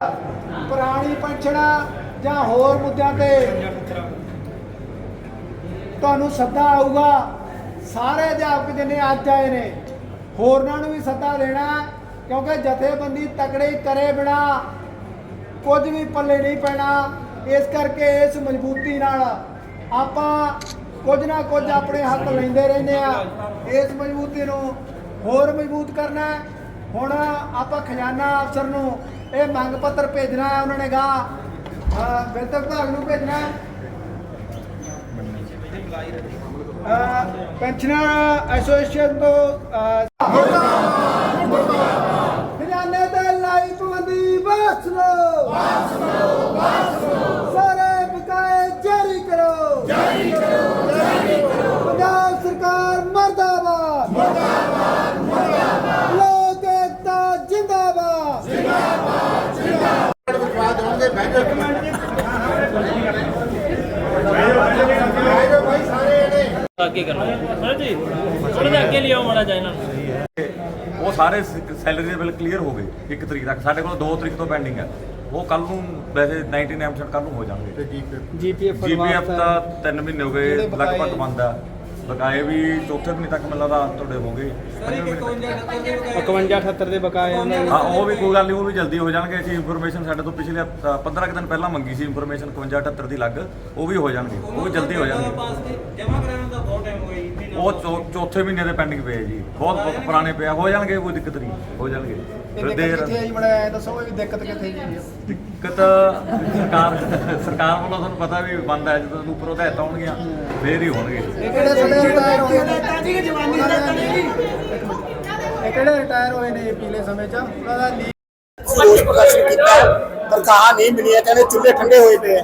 ਪੁਰਾਣੀ ਪੈਨਸ਼ਨਾਂ ਜਾਂ ਹੋਰ ਮੁੱਦਿਆਂ ਤੇ ਤੁਹਾਨੂੰ ਸੱਦਾ ਆਊਗਾ। ਸਾਰੇ ਅਧਿਆਪਕ ਜਿੰਨੇ ਅੱਜ ਆਏ ਨੇ, ਹੋਰਨਾਂ ਨੂੰ ਵੀ ਸੱਦਾ ਦੇਣਾ, ਕਿਉਂਕਿ ਜਥੇਬੰਦੀ ਤਕੜੇ ਕਰੇ ਬਿਨਾ ਕੁਝ ਵੀ ਪੱਲੇ ਨਹੀਂ ਪੈਣਾ। ਇਸ ਕਰਕੇ ਇਸ ਮਜ਼ਬੂਤੀ ਨਾਲ ਆਪਾਂ ਕੁਝ ਨਾ ਕੁਝ ਆਪਣੇ ਹੱਥ ਲੈਂਦੇ ਰਹਿੰਦੇ ਆ। ਇਸ ਮਜ਼ਬੂਤੀ ਨੂੰ ਹੋਰ ਮਜ਼ਬੂਤ ਕਰਨਾ ਹੁਣ ਆਪਾਂ ਖਜ਼ਾਨਾ ਅਫਸਰ ਨੂੰ ਇਹ ਮੰਗ ਪੱਤਰ ਭੇਜਣਾ ਹੈ ਉਹਨਾਂ ਨੇ ਗਾ। ਵਿੱਤ ਵਿਭਾਗ ਨੂੰ ਭੇਜਣਾ ਪੈਨਸ਼ਨਰ ਐਸੋਸੀਏਸ਼ਨ ਤੋਂ ਅਹ, ਖਜ਼ਾਨੇ ਤੇ ਲਾਈ ਪਾਬੰਦੀ ਬਸ ਲੋ ਬਸ ਲੋ ਬਸ ਲੋ ਸਾਰੇ ਬਕਾਏ ਜਾਰੀ ਕਰੋ ਜਾਰੀ ਕਰੋ ਜਾਰੀ ਕਰੋ ਪੰਜਾਬ ਸਰਕਾਰ ਮਰਦਾਬਾਦ ਮਰਦਾਬਾਦ ਮਰਦਾਬਾਦ ਲੋਕ ਏਕਤਾ ਜਿੰਦਾਬਾਦ ਅੱਗੇ ਕਰਨਾ? ਸਰ ਜੀ ਥੋੜਾ ਜਿਹਾ ਅੱਗੇ ਲਿਆਓ ਮਾੜਾ ਜਿਹਾ ਇਹਨਾਂ ਨੂੰ। ਉਹ ਸਾਰੇ ਸੈਲਰੀ ਦੇ ਬਿੱਲ ਕਲੀਅਰ ਹੋ ਗਏ 1 ਤਰੀਕ ਤੱਕ। ਸਾਡੇ ਕੋਲ 2 ਤਰੀਕ ਤੋਂ ਪੈਂਡਿੰਗ ਹੈ। ਉਹ ਕੱਲ ਨੂੰ ਵੈਸੇ 99% ਕੱਲ ਨੂੰ ਹੋ ਜਾਣਗੇ। ਜੀਪੀਐਫ ਜੀਪੀਐਫ ਦਾ 3 ਮਹੀਨੇ ਹੋ ਗਏ ਲਗਭਗ ਬੰਦ ਆ ਬਕਾਏ ਵੀ ਚੌਥੇ ਮਹੀਨੇ ਤੱਕ ਮੈਨੂੰ ਲੱਗਦਾ ਤੁਹਾਡੇ ਹੋਗੇ 51 78 ਦੇ ਬਕਾਏ। ਹਾਂ ਉਹ ਵੀ ਕੋਈ ਗੱਲ ਨਹੀਂ ਉਹ ਵੀ ਜਲਦੀ ਹੋ ਜਾਣਗੇ। ਅਸੀਂ ਇਨਫੋਰਮੇਸ਼ਨ ਸਾਡੇ ਤੋਂ ਪਿਛਲੇ ਹਫ਼ਤਾ- 15 ਕੁ ਦਿਨ ਪਹਿਲਾਂ ਮੰਗੀ ਸੀ ਇਨਫੋਰਮੇਸ਼ਨ 51 78 ਦੀ ਲੱਗ। ਉਹ ਵੀ ਹੋ ਜਾਣਗੇ ਉਹ ਵੀ ਜਲਦੀ ਹੋ ਜਾਣਗੇ। ਜਮਾ ਕਰਾਉਣ ਦਾ ਬਹੁਤ ਟਾਈਮ ਹੋਇਆ ਜੀ। ਉਹ ਚੌ- ਚੌਥੇ ਮਹੀਨੇ ਦੇ ਪੈਂਡਿੰਗ ਪਏ ਜੀ। ਬਹੁਤ ਬਹੁਤ ਪੁਰਾਣੇ ਪਿਆ ਹੋ ਜਾਣਗੇ ਕੋਈ ਦਿੱਕਤ ਨਹੀਂ। ਹੋ ਜਾਣਗੇ। ਫਿਰ ਦੇਰ ਕਿੱਥੇ ਆਈ? ਮੜਾ ਦੱਸੋ ਇਹ ਦਿੱਕਤ ਕਿੱਥੇ ਜੀ ਦਿੱਕਤ ਸਰਕਾਰ ਸਰਕਾਰ ਵੱਲੋਂ ਤੁਹਾਨੂੰ ਪਤਾ ਵੀ ਬੰਦ ਹੈ ਜਦੋਂ ਉੱਪਰੋਂ ਹਦਾਇਤਾਂ ਆਉਣਗੀਆਂ ਫੇਰ ਹੀ ਹੋਣਗੇ। ਇਹ ਕਿਹੜੇ ਸਾਡੇ ਰਿਟਾਇਰ ਹੋਏ ਨੇ? ਇਹ ਕਿਹੜੇ ਰਿਟਾਇਰ ਹੋਏ ਨੇ ਪੀਲੇ ਸਮੇਂ ਚ? ਉਹਨਾਂ ਦਾ ਰੋਸ ਪ੍ਰਦਰਸ਼ਨ ਕੀਤਾ ਤਨਖਾਹਾਂ ਨਹੀਂ ਮਿਲੀਆਂ ਕਹਿੰਦੇ ਚੁੱਲ੍ਹੇ ਠੰਡੇ ਹੋਏ ਪਏ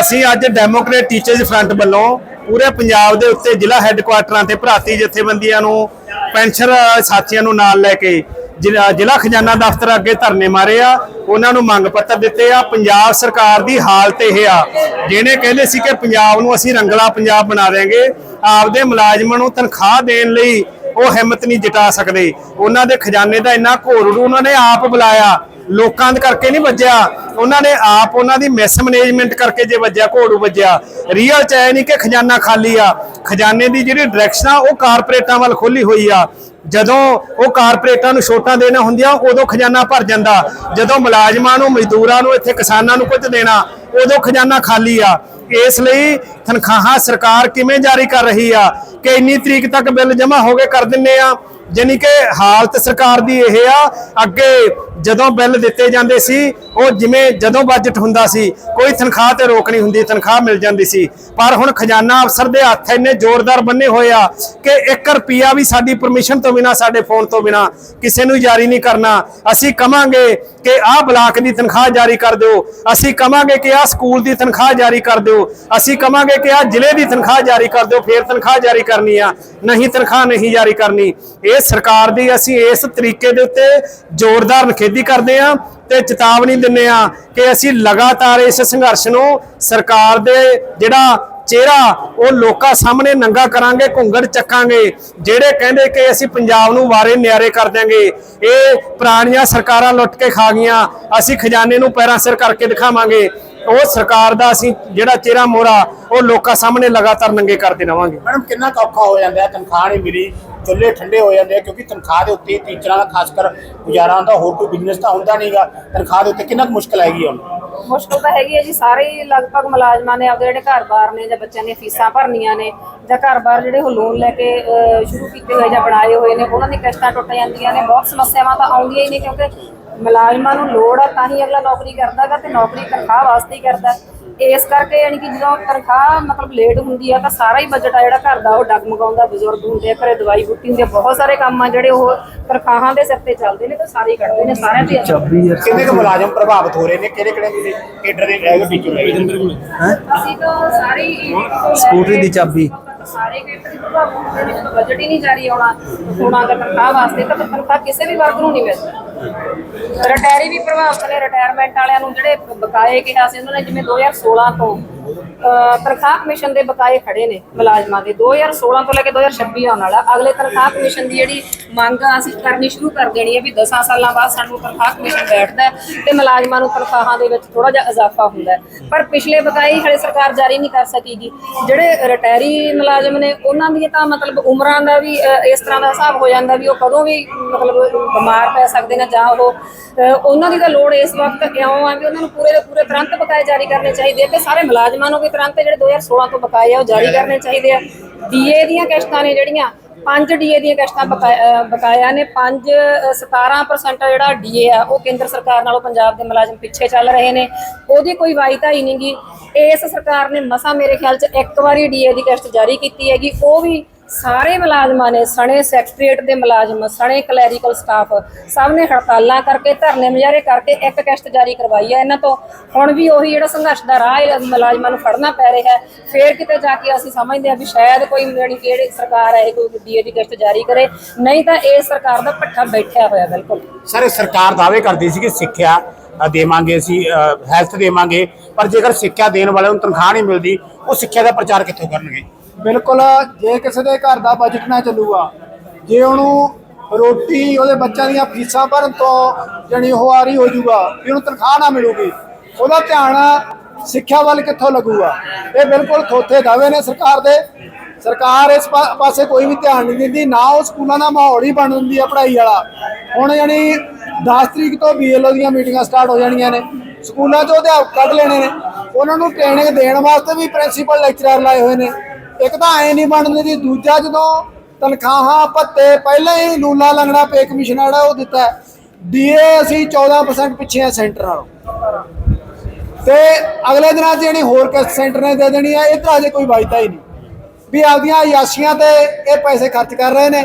ਅਸੀਂ ਅੱਜ ਡੈਮੋਕ੍ਰੇਟ ਟੀਚਰਸ ਫਰੰਟ ਵੱਲੋਂ ਪੂਰੇ ਪੰਜਾਬ ਦੇ ਉੱਤੇ ਜ਼ਿਲ੍ਹਾ ਹੈੱਡਕੁਆਟਰਾਂ ਤੇ ਭਰਾਤੀ ਜਥੇਬੰਦੀਆਂ ਨੂੰ, ਪੈਨਸ਼ਨ ਸਾਥੀਆਂ ਨੂੰ ਨਾਲ ਲੈ ਕੇ ਜ਼ਿਲ੍ਹਾ ਜ਼ਿਲ੍ਹਾ ਖਜ਼ਾਨਾ ਦਫ਼ਤਰ ਅੱਗੇ ਧਰਨੇ ਮਾਰੇ ਆ। ਉਹਨਾਂ ਨੂੰ ਮੰਗ ਪੱਤਰ ਦਿੱਤੇ ਆ। ਪੰਜਾਬ ਸਰਕਾਰ ਦੀ ਹਾਲਤ ਇਹ ਆ, ਜਿਹਨੇ ਕਹਿੰਦੇ ਸੀ ਕਿ ਪੰਜਾਬ ਨੂੰ ਅਸੀਂ ਰੰਗਲਾ ਪੰਜਾਬ ਬਣਾ ਦੇਾਂਗੇ ਆਪਦੇ ਮੁਲਾਜ਼ਮਾਂ ਨੂੰ ਤਨਖਾਹ ਦੇਣ ਲਈ ਉਹ ਹਿੰਮਤ ਨਹੀਂ ਜਟਾ ਸਕਦੇ। ਉਹਨਾਂ ਦੇ ਖਜ਼ਾਨੇ ਦਾ ਇੰਨਾ ਘੋਰੜੂ ਉਹਨਾਂ ਨੇ ਆਪ ਬੁਲਾਇਆ। ਲੋਕਾਂ ਦੇ ਕਰਕੇ ਨਹੀਂ ਵੱਜਿਆ। ਉਹਨਾਂ ਨੇ ਆਪ ਉਹਨਾਂ ਦੀ ਮਿਸ ਮੈਨੇਜਮੈਂਟ ਕਰਕੇ ਜੇ ਵੱਜਿਆ, ਘੋੜੂ ਵੱਜਿਆ। ਰੀਅਲ ਚ ਐ ਨਹੀਂ ਕਿ ਖਜ਼ਾਨਾ ਖਾਲੀ ਆ। ਖਜ਼ਾਨੇ ਦੀ ਜਿਹੜੀ ਡਾਇਰੈਕਸ਼ਨ ਆ, ਉਹ ਕਾਰਪੋਰੇਟਾਂ ਵੱਲ ਖੋਲੀ ਹੋਈ ਆ। ਜਦੋਂ ਉਹ ਕਾਰਪੋਰੇਟਾਂ ਨੂੰ ਛੋਟਾਂ ਦੇਣਾ ਹੁੰਦੀਆਂ, ਉਦੋਂ ਖਜ਼ਾਨਾ ਭਰ ਜਾਂਦਾ। ਜਦੋਂ ਮੁਲਾਜ਼ਮਾਂ ਨੂੰ, ਮਜ਼ਦੂਰਾਂ ਨੂੰ, ਇੱਥੇ ਕਿਸਾਨਾਂ ਨੂੰ ਕੁਝ ਦੇਣਾ, ਉਦੋਂ ਖਜ਼ਾਨਾ ਖਾਲੀ ਆ। ਇਸ ਲਈ ਤਨਖਾਹਾਂ ਸਰਕਾਰ ਕਿਵੇਂ ਜਾਰੀ ਕਰ ਰਹੀ ਆ? ਕਿ ਇੰਨੀ ਤਰੀਕ ਤੱਕ ਬਿੱਲ ਜਮ੍ਹਾਂ ਹੋ ਗਏ ਕਰ ਦਿੰਨੇ ਆ? ਜਾਣੀ ਕਿ ਹਾਲਤ ਸਰਕਾਰ ਦੀ ਇਹ ਆ, ਅੱਗੇ ਜਦੋਂ ਬਿੱਲ ਦਿੱਤੇ ਜਾਂਦੇ ਸੀ, ਉਹ ਜਿਵੇਂ ਜਦੋਂ ਬਜਟ ਹੁੰਦਾ ਸੀ, ਕੋਈ ਤਨਖਾਹ ਤੇ ਰੋਕ ਨਹੀਂ ਹੁੰਦੀ, ਤਨਖਾਹ ਮਿਲ ਜਾਂਦੀ ਸੀ। ਪਰ ਹੁਣ ਖਜ਼ਾਨਾ ਅਫਸਰ ਦੇ ਹੱਥ ਇੰਨੇ ਜ਼ੋਰਦਾਰ ਬੰਨੇ ਹੋਏ ਆ ਕਿ 1 ਰੁਪਿਆ ਵੀ ਸਾਡੀ ਪਰਮਿਸ਼ਨ ਤੋਂ ਬਿਨਾ, ਸਾਡੇ ਫੋਨ ਤੋਂ ਬਿਨਾ ਕਿਸੇ ਨੂੰ ਜਾਰੀ ਨਹੀਂ ਕਰਨਾ। ਅਸੀਂ ਕਵਾਂਗੇ ਕਿ ਆਹ ਬਲਾਕ ਦੀ ਤਨਖਾਹ ਜਾਰੀ ਕਰ ਦਿਓ। ਅਸੀਂ ਕਵਾਂਗੇ ਕਿ ਆਹ ਸਕੂਲ ਦੀ ਤਨਖਾਹ ਜਾਰੀ ਕਰ ਦਿਓ। ਅਸੀਂ ਕਵਾਂਗੇ ਕਿ ਆਹ ਜ਼ਿਲ੍ਹੇ ਦੀ ਤਨਖਾਹ ਜਾਰੀ ਕਰ ਦਿਓ, ਫੇਰ ਤਨਖਾਹ ਜਾਰੀ ਕਰਨੀ ਆ। ਨਹੀਂ ਤਨਖਾਹ ਨਹੀਂ ਜਾਰੀ ਕਰਨੀ। ਇਹ ਸਰਕਾਰ ਦੀ ਅਸੀਂ ਇਸ ਤਰੀਕੇ ਦੇ ਉੱਤੇ ਜ਼ੋਰਦਾਰ ਨਿਖੇਧੀ ਕਰਦੇ ਆ ਤੇ ਚੇਤਾਵਨੀ ਦਿੰਨੇ ਆ ਕਿ ਅਸੀਂ ਲਗਾਤਾਰ ਇਸ ਸੰਘਰਸ਼ ਨੂੰ ਸਰਕਾਰ ਦੇ ਜਿਹੜਾ ਚਿਹਰਾ, ਉਹ ਲੋਕਾਂ ਸਾਹਮਣੇ ਨੰਗਾ ਕਰਾਂਗੇ ਘੁੰਗੜ ਚੱਕਾਂਗੇ, ਜਿਹੜੇ ਕਹਿੰਦੇ ਕਿ ਅਸੀਂ ਪੰਜਾਬ ਨੂੰ ਵਾਰੇ ਨਿਆਰੇ ਕਰ ਦਿਆਂਗੇ, ਇਹ ਪੁਰਾਣੀਆਂ ਸਰਕਾਰਾਂ ਲੁੱਟ ਕੇ ਖਾ ਗਈਆਂ, ਅਸੀਂ ਖਜ਼ਾਨੇ ਨੂੰ ਪੈਰਾਂ ਸਿਰ ਕਰਕੇ ਦਿਖਾਵਾਂਗੇ। ਉਹ ਸਰਕਾਰ ਦਾ ਅਸੀਂ ਜਿਹੜਾ ਚਿਹਰਾ ਮੋਰਾ ਉਹ ਲੋਕਾਂ ਸਾਹਮਣੇ ਲਗਾਤਾਰ ਨੰਗੇ ਕਰਦੇ ਰਵਾਂਗੇ। ਮੈਡਮ ਕਿੰਨਾ ਔਖਾ ਹੋ ਜਾਂਦਾ ਹੈ? ਤਨਖਾਹ ਨਹੀਂ ਮਿਲੀ ਚੁੱਲ੍ਹੇ ਠੰਡੇ ਹੋ ਜਾਂਦੇ ਆ ਕਿਉਂਕਿ ਤਨਖਾਹ ਦੇ ਉੱਤੇ ਟੀਚਰਾਂ ਦਾ ਖਾਸ ਕਰ ਗੁਜ਼ਾਰਾ ਹੁੰਦਾ ਹੋਰ ਕੋਈ ਬਿਜ਼ਨਸ ਤਾਂ ਹੁੰਦਾ ਨਹੀਂਗਾ ਤਨਖਾਹ ਦੇ ਉੱਤੇ ਕਿੰਨਾ ਕੁ ਮੁਸ਼ਕਲ ਆਏਗੀ ਹੁਣ? ਮੁਸ਼ਕਲ ਤਾਂ ਹੈਗੀ ਹੈ ਜੀ ਸਾਰੇ ਹੀ ਲਗਭਗ ਮੁਲਾਜ਼ਮਾਂ ਨੇ ਆਪਦੇ ਜਿਹੜੇ ਘਰ-ਬਾਰ ਨੇ ਜਾਂ ਬੱਚਿਆਂ ਦੀਆਂ ਫੀਸਾਂ ਭਰਨੀਆਂ ਨੇ ਜਾਂ ਘਰ-ਬਾਰ ਜਿਹੜੇ ਉਹ ਲੋਨ ਲੈ ਕੇ ਸ਼ੁਰੂ ਕੀਤੇ ਹੋਏ ਜਾਂ ਬਣਾਏ ਹੋਏ ਨੇ ਉਹਨਾਂ ਦੀ ਕਿਸ਼ਤਾਂ ਟੁੱਟ ਜਾਂਦੀਆਂ ਨੇ। ਬਹੁਤ ਸਮੱਸਿਆਵਾਂ ਤਾਂ ਆਉਂਦੀਆਂ ਹੀ ਨੇ ਕਿਉਂਕਿ ਮੁਲਾਜ਼ਮਾਂ ਨੂੰ ਲੋੜ ਆ ਤਾਂ ਹੀ ਅਗਲਾ ਨੌਕਰੀ ਕਰਦਾਗਾ ਤੇ ਨੌਕਰੀ ਤਨਖਾਹ ਵਾਸਤੇ ਹੀ ਕਰਦਾ। ਇਸ ਕਰਕੇ ਯਾਨੀ ਕਿ ਜਦੋਂ ਤਨਖਾਹ ਮਤਲਬ ਲੇਟ ਹੁੰਦੀ ਆ ਤਾਂ ਸਾਰਾ ਹੀ ਬਜਟ ਆ ਜਿਹੜਾ ਘਰ ਦਾ ਉਹ ਡਗਮਗਾਉਂਦਾ ਬਜ਼ੁਰਗ ਹੁੰਦੇ ਆ ਘਰੇ ਦਵਾਈ ਬੁੱਟੀ ਹੁੰਦੀ ਆ ਬਹੁਤ ਸਾਰੇ ਕੰਮ ਆ ਜਿਹੜੇ ਉਹ ਤਨਖਾਹਾਂ ਦੇ ਸਿਰ ਤੇ ਚੱਲਦੇ ਨੇ ਤਾਂ ਸਾਰੇ ਹੀ ਕੱਢਦੇ ਨੇ ਸਾਰਿਆਂ ਤੇ ਕਿੰਨੇ ਕੁ ਮੁਲਾਜ਼ਮ ਪ੍ਰਭਾਵਿਤ ਹੋ ਰਹੇ ਨੇ? ਕਿਹੜੇ ਕਿਹੜੇ ਕੇਡਰ ਦੇ ਹੈਗੇ ਟੀਚਰ ਹੈਗੇ ਅਸੀਂ ਤਾਂ ਸਾਰੇ ਹੀ ਸਕੂਟਰੀ ਦੀ ਚਾਬੀ। ਸਾਰੇ ਬਜਟ ਹੀ ਨਹੀਂ ਜਾਰੀ ਆਉਣਾ ਹੋਣਾ ਦਾ ਤਨਖਾਹ ਵਾਸਤੇ, ਤਾਂ ਤਨਖਾਹ ਕਿਸੇ ਵੀ ਵਰਗ ਨੂੰ ਨਹੀਂ ਮਿਲਦੀ। ਰਿਟਾਇਰੀ ਵੀ ਪ੍ਰਭਾਵਿਤ ਨੇ ਰਿਟਾਇਰਮੈਂਟ ਵਾਲਿਆਂ ਨੂੰ ਜਿਹੜੇ ਬਕਾਏ ਕਿਹਾ ਸੀ, ਉਹਨਾਂ ਨੇ ਜਿਵੇਂ 2016 ਤੋਂ ਤਨਖਾਹ ਕਮਿਸ਼ਨ ਦੇ ਬਕਾਏ ਖੜੇ ਨੇ ਮੁਲਾਜ਼ਮਾਂ ਦੇ। 2016 ਤੋਂ ਲੈ ਕੇ 2026 ਆਉਣ ਵਾਲਾ। ਅਗਲੇ ਤਨਖਾਹ ਕਮਿਸ਼ਨ ਦੀ ਜਿਹੜੀ ਮੰਗ ਆ ਅਸੀਂ ਕਰਨੀ ਸ਼ੁਰੂ ਕਰ ਦੇਣੀ ਹੈ ਵੀ 10 ਸਾਲਾਂ ਬਾਅਦ ਸਾਨੂੰ ਤਨਖਾਹ ਕਮਿਸ਼ਨ ਬੈਠਦਾ ਤੇ ਮੁਲਾਜ਼ਮਾਂ ਨੂੰ ਤਨਖਾਹਾਂ ਦੇ ਵਿੱਚ ਥੋੜਾ ਜਿਹਾ ਇਜ਼ਾਫਾ ਹੁੰਦਾ ਪਰ ਪਿਛਲੇ ਬਕਾਏ ਹਲੇ ਸਰਕਾਰ ਜਾਰੀ ਨਹੀਂ ਕਰ ਸਕੀਗੀ। ਜਿਹੜੇ ਰਿਟਾਇਰੀ ਮੁਲਾਜ਼ਮ ਨੇ ਉਹਨਾਂ ਦੀ ਤਾਂ ਮਤਲਬ ਉਮਰਾਂ ਦਾ ਵੀ ਇਸ ਤਰ੍ਹਾਂ ਦਾ ਹਿਸਾਬ ਹੋ ਜਾਂਦਾ ਵੀ ਉਹ ਕਦੋਂ ਵੀ ਮਤਲਬ ਬਿਮਾਰ ਪੈ ਸਕਦੇ ਨੇ ਜਾਂ ਉਹ ਅਹ, ਉਹਨਾਂ ਦੀ ਤਾਂ ਲੋੜ ਇਸ ਵਕਤ ਇਉਂ ਆ ਵੀ ਉਹਨਾਂ ਨੂੰ ਪੂਰੇ ਦੇ ਪੂਰੇ ਤੁਰੰਤ ਬਕਾਏ ਜਾਰੀ ਕਰਨੇ ਚਾਹੀਦੇ ਆ ਤੇ ਸਾਰੇ ਮੁਲਾਜ਼ਮਾਂ ਨੂੰ ਵੀ ਤੁਰੰਤ ਜਿਹੜੇ 2016 ਤੋਂ ਬਕਾਏ ਆ ਉਹ ਜਾਰੀ ਕਰਨੇ ਚਾਹੀਦੇ ਆ। ਡੀਏ ਦੀਆਂ ਕਿਸ਼ਤਾਂ ਨੇ ਜਿਹੜੀਆਂ, ਪੰਜ ਡੀਏ ਦੀਆਂ ਕਿਸ਼ਤਾਂ ਬਕਾਇਆ ਨੇ 5 17% ਜਿਹੜਾ ਡੀਏ ਆ, ਉਹ ਕੇਂਦਰ ਸਰਕਾਰ ਨਾਲੋਂ ਪੰਜਾਬ ਦੇ ਮੁਲਾਜ਼ਮ ਪਿੱਛੇ ਚੱਲ ਰਹੇ ਨੇ। ਉਹਦੀ ਕੋਈ ਵਾਈਤਾ ਹੀ ਨਹੀਂਗੀ ਇਸ ਸਰਕਾਰ ਨੇ ਮਸਾ ਮੇਰੇ ਖਿਆਲ 'ਚ ਇੱਕ ਵਾਰੀ ਡੀਏ ਦੀ ਕਿਸ਼ਤ ਜਾਰੀ ਕੀਤੀ ਹੈਗੀ। ਉਹ ਵੀ ਸਾਰੇ ਮੁਲਾਜ਼ਮਾਂ ਨੇ, ਸਣੇ ਸੈਕਟਰੀਏਟ ਦੇ ਮੁਲਾਜ਼ਮ, ਸਣੇ ਕਲੈਰੀਕਲ ਸਟਾਫ, ਸਭ ਨੇ ਹੜਤਾਲਾਂ ਕਰਕੇ, ਧਰਨੇ ਮੁਜ਼ਾਹਰੇ ਕਰਕੇ ਇੱਕ ਕਿਸ਼ਤ ਜਾਰੀ ਕਰਵਾਈ ਹੈ। ਇਹਨਾਂ ਤੋਂ ਹੁਣ ਵੀ ਉਹੀ ਜਿਹੜਾ ਸੰਘਰਸ਼ ਦਾ ਰਾਹ ਮੁਲਾਜ਼ਮਾਂ ਨੂੰ ਫੜਨਾ ਪੈ ਰਿਹਾ ਹੈ। ਫੇਰ ਕਿਤੇ ਜਾ ਕੇ ਅਸੀਂ ਸਮਝਦੇ ਹਾਂ ਵੀ ਸ਼ਾਇਦ ਕੋਈ ਜਿਹੜੀ ਕਿਹੜੀ ਸਰਕਾਰ ਹੈ ਕੋਈ ਡੀਏ ਦੀ ਕਿਸ਼ਤ ਜਾਰੀ ਕਰੇ। ਨਹੀਂ ਤਾਂ ਇਹ ਸਰਕਾਰ ਦਾ ਪੱਠਾ ਬੈਠਿਆ ਹੋਇਆ ਬਿਲਕੁਲ। ਸਾਰੇ ਸਰਕਾਰ ਦਾਅਵੇ ਕਰਦੀ ਸੀ ਕਿ ਸਿੱਖਿਆ ਦੇਵਾਂਗੇ ਅਸੀਂ ਹੈਲਥ ਦੇਵਾਂਗੇ, ਪਰ ਜੇਕਰ ਸਿੱਖਿਆ ਦੇਣ ਵਾਲਿਆਂ ਨੂੰ ਤਨਖਾਹ ਨਹੀਂ ਮਿਲਦੀ, ਉਹ ਸਿੱਖਿਆ ਦਾ ਪ੍ਰਚਾਰ ਕਿੱਥੋਂ ਕਰਨਗੇ? ਬਿਲਕੁਲ, ਜੇ ਕਿਸੇ ਦੇ ਘਰ ਦਾ ਬਜਟ ਨਾ ਚੱਲੂਗਾ, ਜੇ ਉਹਨੂੰ ਰੋਟੀ, ਉਹਦੇ ਬੱਚਿਆਂ ਦੀਆਂ ਫੀਸਾਂ ਭਰਨ ਤੋਂ ਜਣੀ ਉਹ ਆ ਹੋ ਜਾਊਗਾ, ਵੀ ਉਹਨੂੰ ਤਨਖਾਹ ਨਾ ਮਿਲੂਗੀ, ਉਹਦਾ ਧਿਆਨ ਸਿੱਖਿਆ ਵੱਲ ਕਿੱਥੋਂ ਲੱਗੂਗਾ? ਇਹ ਬਿਲਕੁਲ ਥੋਥੇ ਦਾਅਵੇ ਨੇ ਸਰਕਾਰ ਦੇ। ਸਰਕਾਰ ਇਸ ਪਾ- ਪਾਸੇ ਕੋਈ ਵੀ ਧਿਆਨ ਨਹੀਂ ਦਿੰਦੀ, ਨਾ ਉਹ ਸਕੂਲਾਂ ਦਾ ਮਾਹੌਲ ਹੀ ਬਣ ਦਿੰਦੀ ਆ ਪੜ੍ਹਾਈ ਵਾਲਾ। ਹੁਣ ਯਾਨੀ 10 ਤਰੀਕ ਤੋਂ ਬੀਐਲਓ ਦੀਆਂ ਮੀਟਿੰਗਾਂ ਸਟਾਰਟ ਹੋ ਜਾਣੀਆਂ ਨੇ। ਸਕੂਲਾਂ 'ਚੋਂ ਅਧਿਆਪਕ ਕੱਢ ਲੈਣੇ ਨੇ। ਉਹਨਾਂ ਨੂੰ ਟ੍ਰੇਨਿੰਗ ਦੇਣ ਵਾਸਤੇ ਵੀ ਪ੍ਰਿੰਸੀਪਲ ਲੈਕਚਰਰ ਲਾਏ ਹੋਏ ਨੇ। ਇੱਕ ਤਾਂ ਐ ਨਹੀਂ ਬਣਦੀ ਦੀ ਦੂਜਾ ਜਦੋਂ ਤਨਖਾਹਾਂ ਭੱਤੇ, ਪਹਿਲਾਂ ਹੀ ਲੂਲਾ ਲੰਗੜਾ ਪੇ ਕਮਿਸ਼ਨ ਜਿਹੜਾ ਉਹ ਦਿੱਤਾ। ਡੀਏ ਅਸੀਂ 14% ਪਿੱਛੇ ਆ ਸੈਂਟਰ ਨਾਲੋਂ। ਤੇ ਅਗਲੇ ਦਿਨਾਂ 'ਚ ਜਿਹੜੀ ਹੋਰ ਕਿਸ ਸੈਂਟਰ ਨੇ ਦੇ ਦੇਣੀ ਹੈ ਇਹ ਤਾਂ ਅਜੇ ਕੋਈ ਵਾਅਦਾ ਹੀ ਨਹੀਂ। ਵੀ ਆਪਦੀਆਂ ਯਾਸੀਆਂ ਤੇ ਇਹ ਪੈਸੇ ਖਰਚ ਕਰ ਰਹੇ ਨੇ,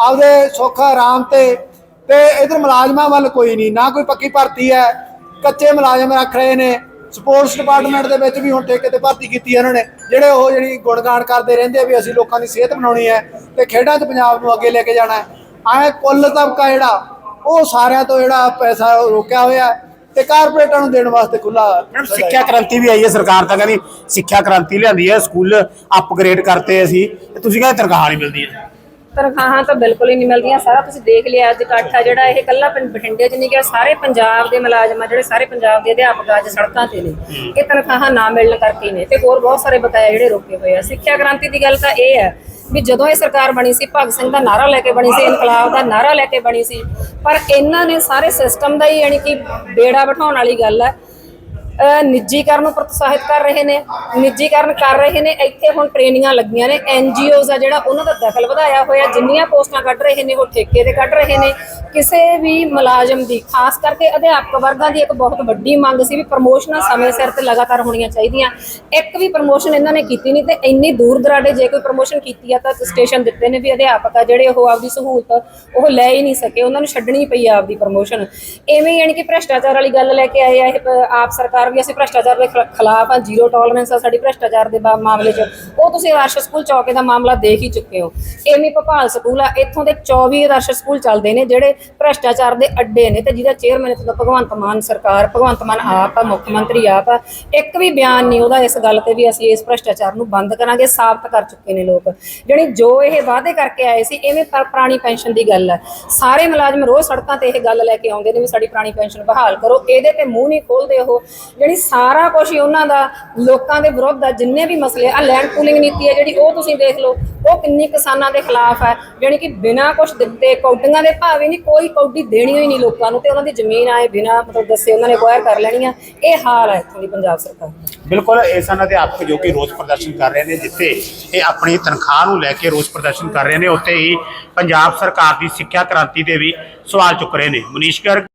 ਆਪਦੇ ਸੁੱਖ, ਆਰਾਮ ਤੇ ਤੇ ਇਧਰ ਮੁਲਾਜ਼ਮਾਂ ਵੱਲ ਕੋਈ ਨਹੀਂ, ਨਾ ਕੋਈ ਪੱਕੀ ਭਰਤੀ ਹੈ। ਕੱਚੇ ਮੁਲਾਜ਼ਮ ਰੱਖ ਰਹੇ ਨੇ ਸਪੋਰਟਸ ਡਿਪਾਰਟਮੈਂਟ ਦੇ ਵਿੱਚ ਵੀ ਹੁਣ ਠੇਕੇ ਤੇ ਭਰਤੀ ਕੀਤੀ ਹੈ ਉਹਨਾਂ ਨੇ। ਜਿਹੜੇ ਉਹ ਜਿਹੜੀ ਗੁਣਗਾਨ ਕਰਦੇ ਰਹਿੰਦੇ ਆ ਵੀ ਅਸੀਂ ਲੋਕਾਂ ਦੀ ਸਿਹਤ ਬਣਾਉਣੀ ਹੈ ਤੇ ਖੇਡਾਂ 'ਚ ਪੰਜਾਬ ਨੂੰ ਅੱਗੇ ਲੈ ਕੇ ਜਾਣਾ ਹੈ। ਐ ਕੁੱਲ ਤਬਕਾ ਜਿਹੜਾ ਉਹ ਸਾਰਿਆਂ ਤੋਂ ਜਿਹੜਾ ਪੈਸਾ ਰੋਕਿਆ ਹੋਇਆ ਤੇ ਕਾਰਪੋਰੇਟਾਂ ਨੂੰ ਦੇਣ ਵਾਸਤੇ ਖੁੱਲਾ ਸਿੱਖਿਆ ਕ੍ਰਾਂਤੀ ਵੀ ਆਈ ਹੈ ਸਰਕਾਰ ਤਾਂ ਕਹਿੰਦੀ ਸਿੱਖਿਆ ਕ੍ਰਾਂਤੀ ਲਿਆਂਦੀ ਹੈ ਸਕੂਲ ਅਪਗ੍ਰੇਡ ਕਰਤੇ ਅਸੀਂ। ਤੇ ਤੁਸੀਂ ਕਹਿੰਦੇ ਤਨਖਾਹ ਨਹੀਂ ਮਿਲਦੀ ਹੈ। ਤਨਖਾਹਾਂ ਤਾਂ ਬਿਲਕੁਲ ਹੀ ਨਹੀਂ ਮਿਲਦੀਆਂ। ਸਾਰਾ ਤੁਸੀਂ ਦੇਖ ਲਿਆ ਅੱਜ ਇਕੱਠ ਆ ਜਿਹੜਾ ਇਹ ਕੱਲਾ ਬਠਿੰਡੇ 'ਚ ਨਹੀਂ ਗਿਆ ਸਾਰੇ ਪੰਜਾਬ ਦੇ ਮੁਲਾਜ਼ਮ ਆ ਜਿਹੜੇ ਸਾਰੇ ਪੰਜਾਬ ਦੇ ਅਧਿਆਪਕ ਅੱਜ ਸੜਕਾਂ ਤੇ ਨੇ। ਇਹ ਤਨਖਾਹਾਂ ਨਾ ਮਿਲਣ ਕਰਕੇ ਨੇ ਤੇ ਹੋਰ ਬਹੁਤ ਸਾਰੇ ਬਕਾਇਆ ਜਿਹੜੇ ਰੋਕੇ ਹੋਏ ਆ। ਸਿੱਖਿਆ ਕ੍ਰਾਂਤੀ ਦੀ ਗੱਲ ਤਾਂ ਇਹ ਹੈ ਵੀ ਜਦੋਂ ਇਹ ਸਰਕਾਰ ਬਣੀ ਸੀ ਭਗਤ ਸਿੰਘ ਦਾ ਨਾਰਾ ਲੈ ਕੇ ਬਣੀ ਸੀ ਇਨਕਲਾਬ ਦਾ ਨਾਰਾ ਲੈ ਕੇ ਬਣੀ ਸੀ। ਪਰ ਇਹਨਾਂ ਨੇ ਸਾਰੇ ਸਿਸਟਮ ਦਾ ਹੀ ਯਾਨੀ ਕਿ ਬੇੜਾ ਬਿਠਾਉਣ ਵਾਲੀ ਗੱਲ ਹੈ। ਨਿੱਜੀਕਰਨ ਨੂੰ ਪ੍ਰੋਤਸਾਹਿਤ ਕਰ ਰਹੇ ਨੇ, ਨਿੱਜੀਕਰਨ ਕਰ ਰਹੇ ਨੇ, ਇੱਥੇ ਹੁਣ ਟ੍ਰੇਨਿੰਗਾਂ ਲੱਗੀਆਂ ਨੇ ਐਨਜੀਓਜ਼ ਆ ਜਿਹੜਾ ਉਹਨਾਂ ਦਾ ਦਖਲ ਵਧਾਇਆ ਹੋਇਆ, ਜਿੰਨੀਆਂ ਪੋਸਟਾਂ ਕੱਢ ਰਹੇ ਨੇ, ਉਹ ਠੇਕੇ ਤੇ ਕੱਢ ਰਹੇ ਨੇ ਕਿਸੇ ਵੀ ਮੁਲਾਜ਼ਮ ਦੀ, ਖਾਸ ਕਰਕੇ ਅਧਿਆਪਕ ਵਰਗਾਂ ਦੀ ਇੱਕ ਬਹੁਤ ਵੱਡੀ ਮੰਗ ਸੀ ਵੀ ਪ੍ਰਮੋਸ਼ਨਾਂ ਸਮੇਂ ਸਿਰ ਤੇ ਲਗਾਤਾਰ ਹੋਣੀਆਂ ਚਾਹੀਦੀਆਂ। ਇੱਕ ਵੀ ਪ੍ਰਮੋਸ਼ਨ ਇਹਨਾਂ ਨੇ ਕੀਤੀ ਨਹੀਂ ਤੇ ਇੰਨੀ ਦੂਰ ਦਰਾਡੇ ਜੇ ਕੋਈ ਪ੍ਰਮੋਸ਼ਨ ਕੀਤੀ ਆ ਤਾਂ ਸਟੇਸ਼ਨ ਦਿੱਤੇ ਨੇ ਵੀ ਅਧਿਆਪਕ ਆ ਜਿਹੜੇ ਉਹ ਆਪਦੀ ਸਹੂਲਤ ਉਹ ਲੈ ਹੀ ਨਹੀਂ ਸਕੇ, ਉਹਨਾਂ ਨੂੰ ਛੱਡਣੀ ਪਈ ਆ ਆਪਦੀ ਪ੍ਰਮੋਸ਼ਨ ਐਵੇਂ ਯਾਨੀ ਕਿ ਭ੍ਰਿਸ਼ਟਾਚਾਰ ਵਾਲੀ ਗੱਲ ਲੈ ਕੇ ਆਏ ਆ ਇਹ, ਆਪ ਸਰਕਾਰ ਵੀ ਅਸੀਂ ਭ੍ਰਿਸ਼ਟਾਚਾਰ ਦੇ ਖਿਲਾ- ਖਿਲਾਫ ਆ ਜ਼ੀਰੋ ਟੋਲਰੈਂਸ ਆ ਸਾਡੀ ਭ੍ਰਿਸ਼ਟਾਚਾਰ ਦੇ ਬਾ- ਮਾਮਲੇ 'ਚ। ਉਹ ਤੁਸੀਂ ਆਦਰਸ਼ ਸਕੂਲ ਚੌਕੇ ਦਾ ਮਾਮਲਾ ਦੇਖ ਹੀ ਚੁੱਕੇ ਹੋ। ਐਵੇਂ ਭੋਪਾਲ ਸਕੂਲ ਆ, ਇੱਥੋਂ ਦੇ 24 ਆਦਰਸ਼ ਸਕੂਲ ਚੱਲਦੇ ਨੇ ਜਿਹੜੇ ਭ੍ਰਿਸ਼ਟਾਚਾਰ ਦੇ ਅੱਡੇ ਨੇ ਤੇ ਜਿਹਦਾ ਚੇਅਰਮੈਨ ਇੱਥੋਂ ਭਗਵੰਤ ਮਾਨ ਸਰਕਾਰ, ਭਗਵੰਤ ਮਾਨ ਆਪ ਆ, ਮੁੱਖ ਮੰਤਰੀ ਆਪ ਆ। ਇੱਕ ਵੀ ਬਿਆਨ ਨਹੀਂ ਉਹਦਾ ਇਸ ਗੱਲ ਤੇ ਵੀ ਅਸੀਂ ਇਸ ਭ੍ਰਿਸ਼ਟਾਚਾਰ ਨੂੰ ਬੰਦ ਕਰਾਂਗੇ, ਸਾਬਤ ਕਰ ਚੁੱਕੇ ਨੇ ਲੋਕ। ਜਿਹੜੀ ਜੋ ਇਹ ਵਾਅਦੇ ਕਰਕੇ ਆਏ ਸੀ ਐਵੇਂ ਪੁਰਾਣੀ ਪੈਨਸ਼ਨ ਦੀ ਗੱਲ ਹੈ ਸਾਰੇ ਮੁਲਾਜ਼ਮ ਰੋਜ਼ ਸੜਕਾਂ ਤੇ ਇਹ ਗੱਲ ਲੈ ਕੇ ਆਉਂਦੇ ਨੇ ਵੀ ਸਾਡੀ ਪੁਰਾਣੀ ਪੈਨਸ਼ਨ ਬਹਾਲ ਕਰੋ, ਇਹਦੇ ਤੇ ਮੂੰਹ ਨਹੀਂ ਖੋਲਦੇ ਉਹ। ਜਿਹੜੀ ਸਾਰਾ ਕੁਝ ਹੀ ਉਹਨਾਂ ਦਾ, ਲੋਕਾਂ ਦੇ ਵਿਰੁੱਧ ਆ, ਜਿੰਨੇ ਵੀ ਮਸਲੇ ਆ ਲੈਂਡ ਪੂਲਿੰਗ ਨੀਤੀ ਹੈ ਜਿਹੜੀ ਉਹ ਤੁਸੀਂ ਦੇਖ ਲਓ, ਉਹ ਕਿੰਨੀ ਕਿਸਾਨਾਂ ਦੇ ਖਿਲਾਫ ਹੈ ਜਿਹੜੀ ਕਿ ਬਿਨਾਂ ਕੁਝ ਦਿੱਤੇ, ਕੌਡੀਆਂ ਦੇ ਭਾਵੇਂ ਨਹੀਂ ਕੋਈ ਕੌਡੀ ਦੇਣੀ ਹੋਈ ਨਹੀਂ ਲੋਕਾਂ ਨੂੰ ਤੇ ਉਹਨਾਂ ਦੀ ਜ਼ਮੀਨ ਆਏ ਬਿਨਾਂ ਮਤਲਬ ਦੱਸੇ ਉਹਨਾਂ ਨੇ ਅਕਵਾਇਰ ਕਰ ਲੈਣੀ ਆ। ਇਹ ਹਾਲ ਹੈ ਇੱਥੋਂ ਦੀ ਪੰਜਾਬ ਸਰਕਾਰ ਦਾ। ਬਿਲਕੁਲ, ਇਹ ਸਨ ਅਧਿਆਪਕ ਜੋ ਕਿ ਰੋਸ ਪ੍ਰਦਰਸ਼ਨ ਕਰ ਰਹੇ ਨੇ, ਜਿੱਥੇ ਇਹ ਆਪਣੀ ਤਨਖਾਹ ਨੂੰ ਲੈ ਕੇ ਰੋਸ ਪ੍ਰਦਰਸ਼ਨ ਕਰ ਰਹੇ ਨੇ, ਉੱਥੇ ਹੀ ਪੰਜਾਬ ਸਰਕਾਰ ਦੀ ਸਿੱਖਿਆ ਕ੍ਰਾਂਤੀ ਤੇ ਵੀ ਸਵਾਲ ਚੁੱਕ ਰਹੇ ਨੇ। ਮਨੀਸ਼ ਗਰਗ